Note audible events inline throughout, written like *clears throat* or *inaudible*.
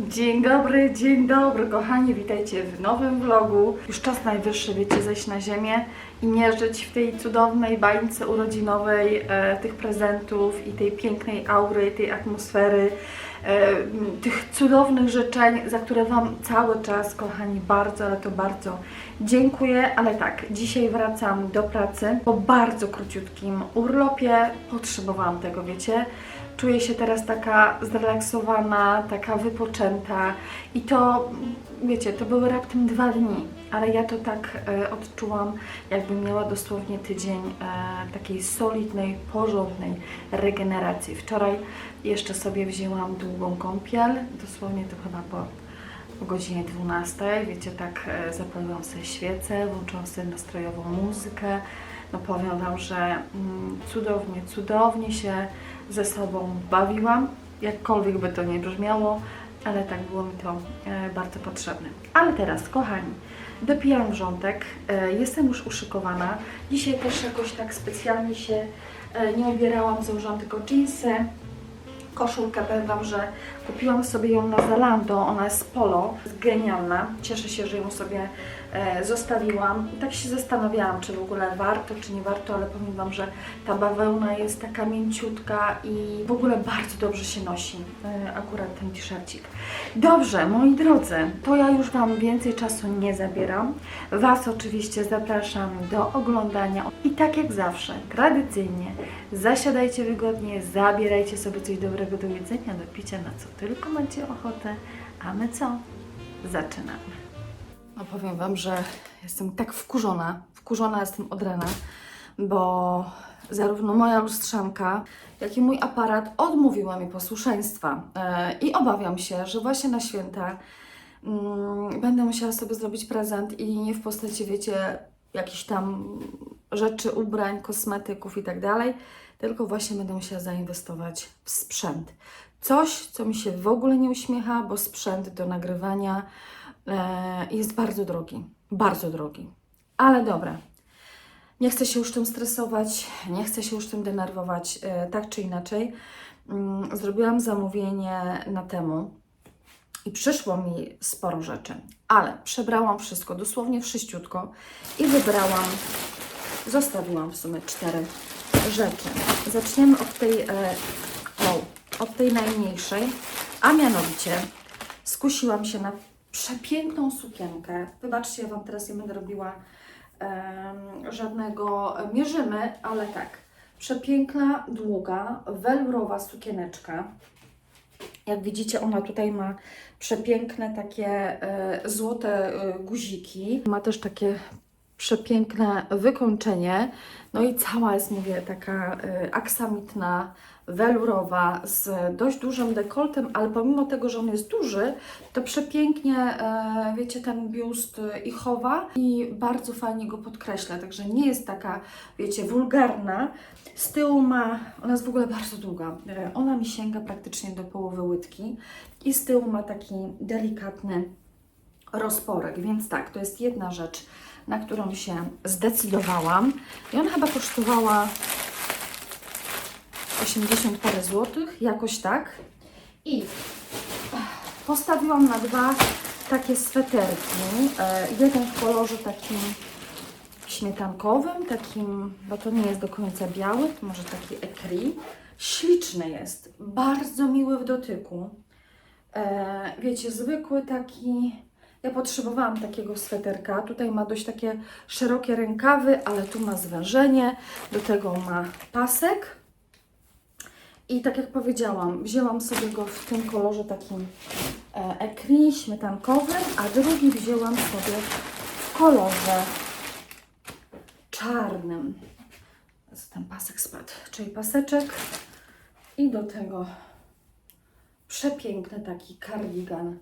Dzień dobry, dzień dobry kochani, witajcie w nowym vlogu. Już czas najwyższy, wiecie, zejść na ziemię i mierzyć w tej cudownej bańce urodzinowej e, tych prezentów i tej pięknej aury, tej atmosfery, e, tych cudownych życzeń, za które Wam cały czas, kochani, bardzo, ale to bardzo dziękuję. Ale tak, dzisiaj wracam do pracy po bardzo króciutkim urlopie. Potrzebowałam tego, wiecie. Czuję się teraz taka zrelaksowana, taka wypoczęta i to, wiecie, to były raptem dwa dni, ale ja to tak e, odczułam, jakbym miała dosłownie tydzień e, takiej solidnej, porządnej regeneracji. Wczoraj jeszcze sobie wzięłam długą kąpiel, dosłownie to chyba po o godzinie 12, wiecie, tak e, zapaliłam sobie świecę, włączyłam sobie nastrojową muzykę. No powiem Wam, że mm, cudownie, cudownie się ze sobą bawiłam, jakkolwiek by to nie brzmiało, ale tak było mi to e, bardzo potrzebne. Ale teraz, kochani, dopijam wrzątek, e, jestem już uszykowana. Dzisiaj też jakoś tak specjalnie się e, nie ubierałam, założyłam tylko dżinsy, koszulkę, powiem Wam, że kupiłam sobie ją na Zalando, ona jest polo, jest genialna, cieszę się, że ją sobie e, zostawiłam. I tak się zastanawiałam, czy w ogóle warto, czy nie warto, ale powiem Wam, że ta bawełna jest taka mięciutka i w ogóle bardzo dobrze się nosi, e, akurat ten t-shircik. Dobrze, moi drodzy, to ja już Wam więcej czasu nie zabieram. Was oczywiście zapraszam do oglądania i tak jak zawsze, tradycyjnie, zasiadajcie wygodnie, zabierajcie sobie coś dobrego do jedzenia, do picia, na co tylko macie ochotę, a my co? Zaczynamy. No powiem Wam, że jestem tak wkurzona, wkurzona jestem od rana, bo zarówno moja lustrzanka, jak i mój aparat odmówiła mi posłuszeństwa E, i obawiam się, że właśnie na święta mm, będę musiała sobie zrobić prezent i nie w postaci, wiecie, jakichś tam rzeczy, ubrań, kosmetyków i tak dalej, tylko właśnie będę musiała zainwestować w sprzęt. Coś, co mi się w ogóle nie uśmiecha, bo sprzęt do nagrywania e, jest bardzo drogi. Bardzo drogi. Ale dobra. Nie chcę się już tym stresować, nie chcę się już tym denerwować, e, tak czy inaczej. Mm, Zrobiłam zamówienie na temu i przyszło mi sporo rzeczy, ale przebrałam wszystko, dosłownie wszyściutko i wybrałam, zostawiłam w sumie cztery rzeczy. Zaczniemy od tej, e, od tej najmniejszej, a mianowicie skusiłam się na przepiękną sukienkę. Wybaczcie, ja Wam teraz nie będę robiła em, żadnego mierzymy, ale tak. Przepiękna, długa, welurowa sukieneczka. Jak widzicie, ona tutaj ma przepiękne takie e, złote e, guziki. Ma też takie przepiękne wykończenie. No i cała jest, mówię, taka e, aksamitna, welurowa, z dość dużym dekoltem, ale pomimo tego, że on jest duży, to przepięknie, e, wiecie, ten biust e, i chowa i bardzo fajnie go podkreśla, także nie jest taka, wiecie, wulgarna. Z tyłu ma, ona jest w ogóle bardzo długa, e, ona mi sięga praktycznie do połowy łydki i z tyłu ma taki delikatny rozporek, więc tak, to jest jedna rzecz, na którą się zdecydowałam. I ona chyba kosztowała 80 parę złotych, jakoś tak. I postawiłam na dwa takie sweterki. E, Jeden w kolorze takim śmietankowym, takim, bo to nie jest do końca biały, może taki ekri. Śliczny jest, bardzo miły w dotyku. E, wiecie, zwykły taki. Ja potrzebowałam takiego sweterka. Tutaj ma dość takie szerokie rękawy, ale tu ma zwężenie. Do tego ma pasek. I tak jak powiedziałam, wzięłam sobie go w tym kolorze takim e, ekri śmietankowym, a drugi wzięłam sobie w kolorze czarnym. Ten pasek spadł, czyli paseczek i do tego przepiękny taki kardigan,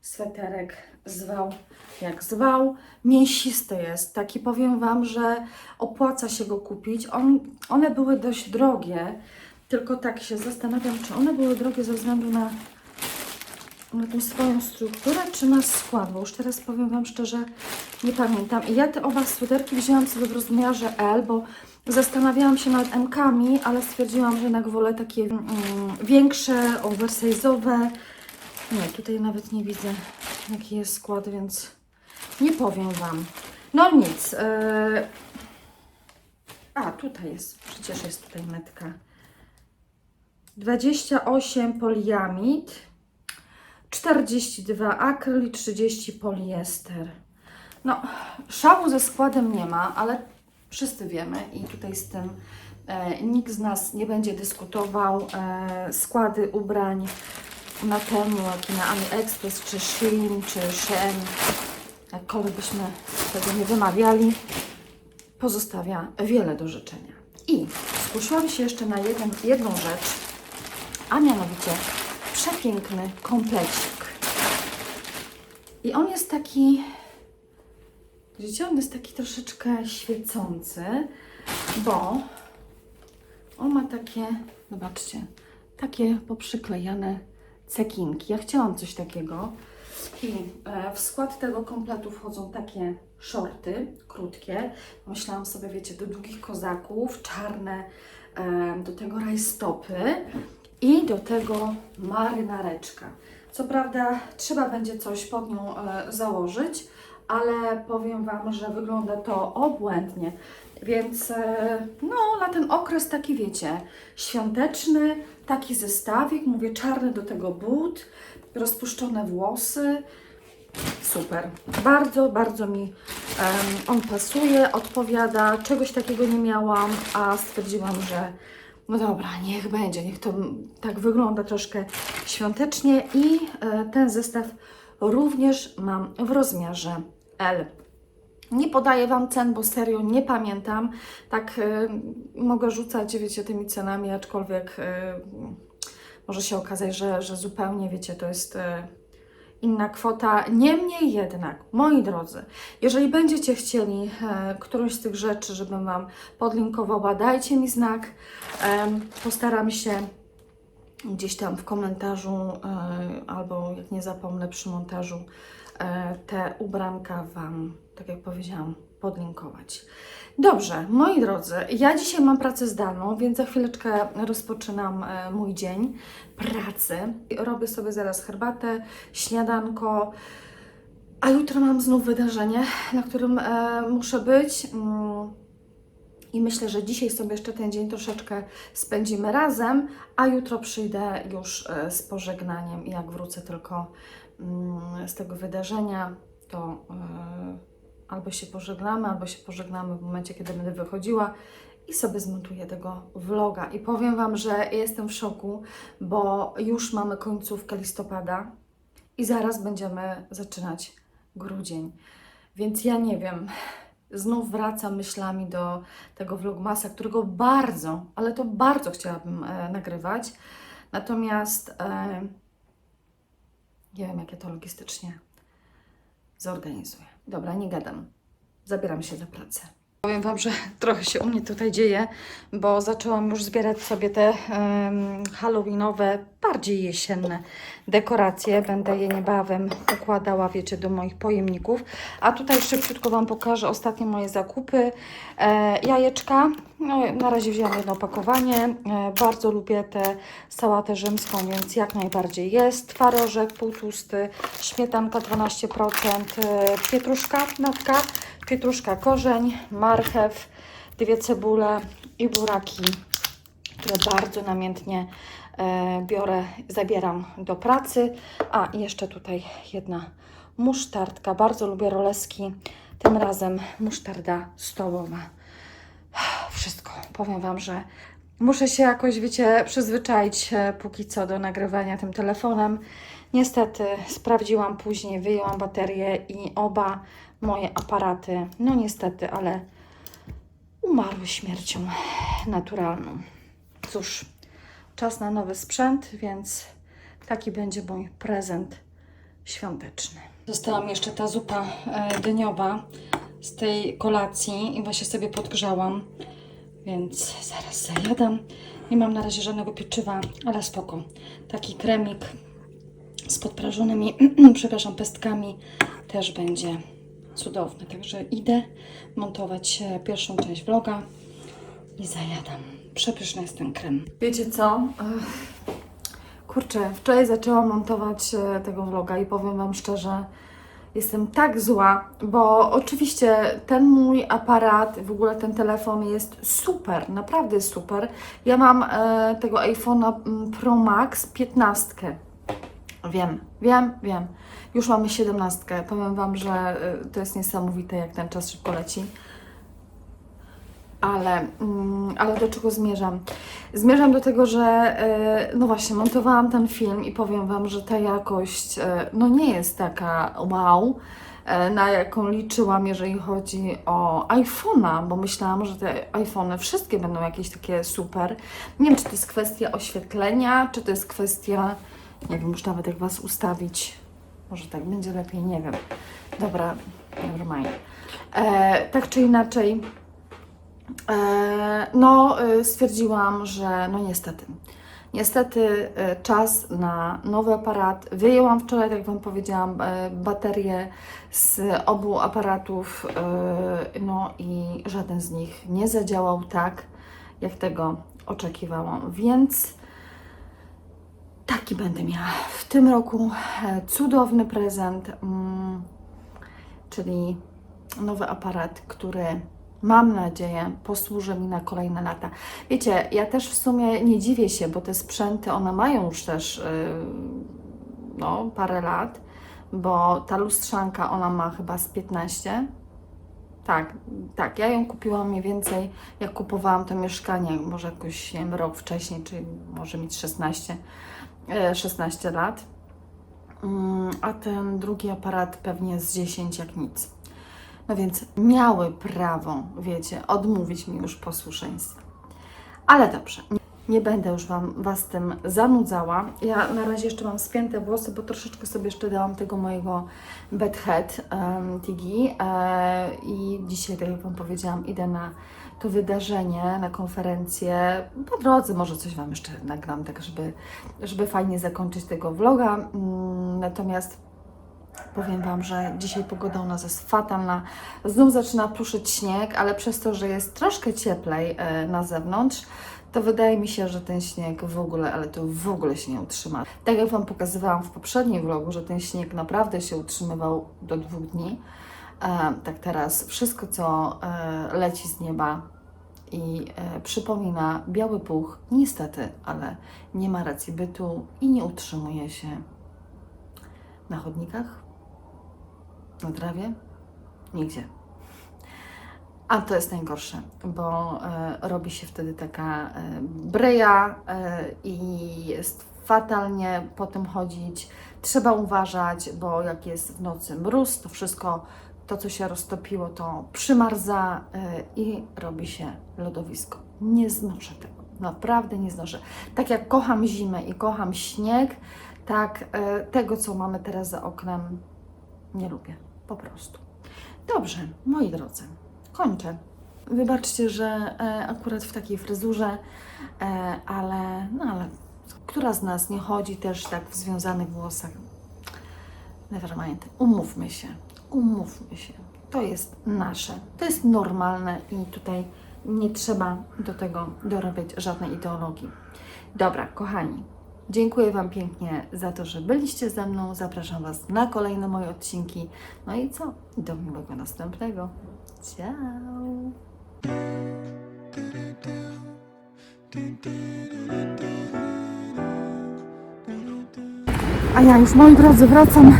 sweterek zwał jak zwał. Mięsisty jest, taki powiem Wam, że opłaca się go kupić. On, one były dość drogie, tylko tak się zastanawiam, czy one były drogie ze względu na, na tą swoją strukturę, czy na skład, bo już teraz powiem Wam szczerze, nie pamiętam. I ja te oba sweterki wzięłam sobie w rozmiarze L, bo zastanawiałam się nad M-kami, ale stwierdziłam, że jednak wolę takie mm, większe, oversize'owe, Nie, tutaj nawet nie widzę, jaki jest skład, więc nie powiem Wam. No nic. e, A, tutaj jest, przecież jest tutaj metka. 28 poliamid, 42 akryl i 30 poliester. No, szału ze składem nie ma, ale wszyscy wiemy i tutaj z tym e, nikt z nas nie będzie dyskutował. E, składy ubrań na temu, jak na AliExpress, czy Shein, czy Shein, jakkolwiek byśmy tego nie wymawiali, pozostawia wiele do życzenia. I skusiłam się jeszcze na jeden, jedną rzecz, a mianowicie przepiękny komplecik. I on jest taki, widzicie, on jest taki troszeczkę świecący, bo on ma takie, zobaczcie, takie poprzyklejane cekinki. Ja chciałam coś takiego. I e, w skład tego kompletu wchodzą takie shorty, krótkie. Myślałam sobie, wiecie, do długich kozaków, czarne, e, do tego rajstopy i do tego marynareczka. Co prawda trzeba będzie coś pod nią e, założyć, ale powiem Wam, że wygląda to obłędnie. Więc e, no, na ten okres taki wiecie, świąteczny, taki zestawik, mówię czarny do tego but, rozpuszczone włosy. Super. Bardzo, bardzo mi em, on pasuje, odpowiada. Czegoś takiego nie miałam, a stwierdziłam, że no dobra, niech będzie, niech to tak wygląda troszkę świątecznie i e, ten zestaw również mam w rozmiarze L. Nie podaję Wam cen, bo serio nie pamiętam. Tak y, mogę rzucać, wiecie, tymi cenami, aczkolwiek y, może się okazać, że, że zupełnie, wiecie, to jest y, inna kwota. Niemniej jednak, moi drodzy, jeżeli będziecie chcieli e, którąś z tych rzeczy, żebym Wam podlinkowała, dajcie mi znak. Em, postaram się gdzieś tam w komentarzu e, albo jak nie zapomnę przy montażu e, te ubranka Wam, tak jak powiedziałam, podlinkować. Dobrze, moi drodzy, ja dzisiaj mam pracę zdalną, więc za chwileczkę rozpoczynam e, mój dzień pracy. Robię sobie zaraz herbatę, śniadanko, a jutro mam znów wydarzenie, na którym e, muszę być. Mm, I myślę, że dzisiaj sobie jeszcze ten dzień troszeczkę spędzimy razem, a jutro przyjdę już e, z pożegnaniem jak wrócę tylko z tego wydarzenia, to e, albo się pożegnamy, albo się pożegnamy w momencie, kiedy będę wychodziła i sobie zmontuję tego vloga. I powiem Wam, że jestem w szoku, bo już mamy końcówkę listopada i zaraz będziemy zaczynać grudzień. Więc ja nie wiem, znów wracam myślami do tego vlogmasa, którego bardzo, ale to bardzo chciałabym e, nagrywać. Natomiast e, nie wiem, jak ja to logistycznie zorganizuję. Dobra, nie gadam. Zabieram się za pracę. Powiem Wam, że *laughs* trochę się u mnie tutaj dzieje, bo zaczęłam już zbierać sobie te em, halloweenowe, bardziej jesienne dekoracje. Będę je niebawem układała, wiecie, do moich pojemników. A tutaj szybciutko Wam pokażę ostatnie moje zakupy. E, jajeczka, no, na razie wzięłam jedno opakowanie. E, bardzo lubię tę sałatę rzymską, więc jak najbardziej jest. Twarożek półtłusty, śmietanka 12%, e, pietruszka, natka, pietruszka korzeń, marchew, dwie cebule i buraki, które bardzo namiętnie e, biorę, zabieram do pracy. A jeszcze tutaj jedna musztardka. Bardzo lubię roleski. Tym razem musztarda stołowa. Wszystko. Powiem Wam, że muszę się jakoś, wiecie, przyzwyczaić e, póki co do nagrywania tym telefonem. Niestety sprawdziłam później, wyjęłam baterię i oba moje aparaty, no niestety, ale umarły śmiercią naturalną. Cóż, czas na nowy sprzęt, więc taki będzie mój prezent świąteczny. Została mi jeszcze ta zupa e, dyniowa z tej kolacji i właśnie sobie podgrzałam, więc zaraz zajadam. Nie mam na razie żadnego pieczywa, ale spoko. Taki kremik z podprażonymi, *clears throat* przepraszam, pestkami też będzie cudowny. Także idę montować pierwszą część vloga i zajadam. Przepyszny jest ten krem. Wiecie co? Kurczę, wczoraj zaczęłam montować e, tego vloga i powiem Wam szczerze, jestem tak zła, bo oczywiście ten mój aparat, w ogóle ten telefon jest super, naprawdę super. Ja mam e, tego iPhone'a mm, Pro Max 15. Wiem, wiem, wiem. Już mamy 17. Powiem Wam, że e, to jest niesamowite, jak ten czas szybko leci. Ale, mm, ale do czego zmierzam? Zmierzam do tego, że e, no właśnie, montowałam ten film i powiem Wam, że ta jakość e, no nie jest taka wow, e, na jaką liczyłam, jeżeli chodzi o iPhone'a, bo myślałam, że te iPhony wszystkie będą jakieś takie super. Nie wiem, czy to jest kwestia oświetlenia, czy to jest kwestia, nie wiem, już nawet jak Was ustawić. Może tak będzie lepiej, nie wiem. Dobra, never mind. E, tak czy inaczej, No, e, stwierdziłam, że no niestety. Niestety e, czas na nowy aparat. Wyjęłam wczoraj, tak jak Wam powiedziałam, e, baterie z obu aparatów, e, no i żaden z nich nie zadziałał tak, jak tego oczekiwałam. Więc taki będę miała w tym roku e, cudowny prezent, mm, czyli nowy aparat, który mam nadzieję, posłuży mi na kolejne lata. Wiecie, ja też w sumie nie dziwię się, bo te sprzęty, one mają już też yy, no, parę lat, bo ta lustrzanka, ona ma chyba z 15. Tak, tak, ja ją kupiłam mniej więcej, jak kupowałam to mieszkanie, może jakoś, wiem, rok wcześniej, czy może mieć 16, e, 16 lat. Mm, A ten drugi aparat pewnie z 10 jak nic. No więc miały prawo, wiecie, odmówić mi już posłuszeństwa. Ale dobrze, nie będę już wam, Was tym zanudzała. Ja na razie jeszcze mam spięte włosy, bo troszeczkę sobie jeszcze dałam tego mojego bedhead um, Tigi e, i dzisiaj, tak jak Wam powiedziałam, idę na to wydarzenie, na konferencję. Po drodze może coś Wam jeszcze nagram, tak żeby, żeby fajnie zakończyć tego vloga. Mm, natomiast Powiem Wam, że dzisiaj pogoda u nas jest fatalna. Znów zaczyna pruszyć śnieg, ale przez to, że jest troszkę cieplej e, na zewnątrz, to wydaje mi się, że ten śnieg w ogóle, ale to w ogóle się nie utrzyma. Tak jak Wam pokazywałam w poprzednim vlogu, że ten śnieg naprawdę się utrzymywał do dwóch dni. E, tak teraz wszystko, co e, leci z nieba i przypomina biały puch, niestety, ale nie ma racji bytu i nie utrzymuje się na chodnikach, na trawie? Nigdzie. A to jest najgorsze, bo e, robi się wtedy taka e, breja e, i jest fatalnie po tym chodzić. Trzeba uważać, bo jak jest w nocy mróz, to wszystko, to co się roztopiło, to przymarza e, i robi się lodowisko. Nie znoszę tego. Naprawdę nie znoszę. Tak jak kocham zimę i kocham śnieg, tak e, tego, co mamy teraz za oknem, nie lubię. Po prostu. Dobrze, moi drodzy, kończę. Wybaczcie, że e, akurat w takiej fryzurze, e, ale, no ale która z nas nie chodzi też tak w związanych włosach? Never mind. Umówmy się, umówmy się. To jest nasze, to jest normalne i tutaj nie trzeba do tego dorabiać żadnej ideologii. Dobra, kochani, Dziękuję Wam pięknie za to, że byliście ze mną. Zapraszam Was na kolejne moje odcinki. No i co? Do miłego następnego. Ciao! A ja już, moi drodzy, wracam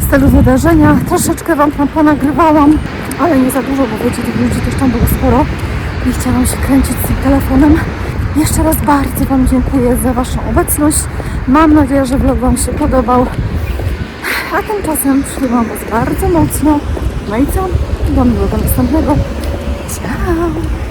z tego wydarzenia. Troszeczkę Wam tam ponagrywałam, ale nie za dużo, bo wiecie, tych ludzi też tam było sporo. Nie chciałam się kręcić z tym telefonem. Jeszcze raz bardzo Wam dziękuję za Waszą obecność. Mam nadzieję, że vlog Wam się podobał. A tymczasem trzymam Was bardzo mocno. No i co? Do miłego następnego. Ciao!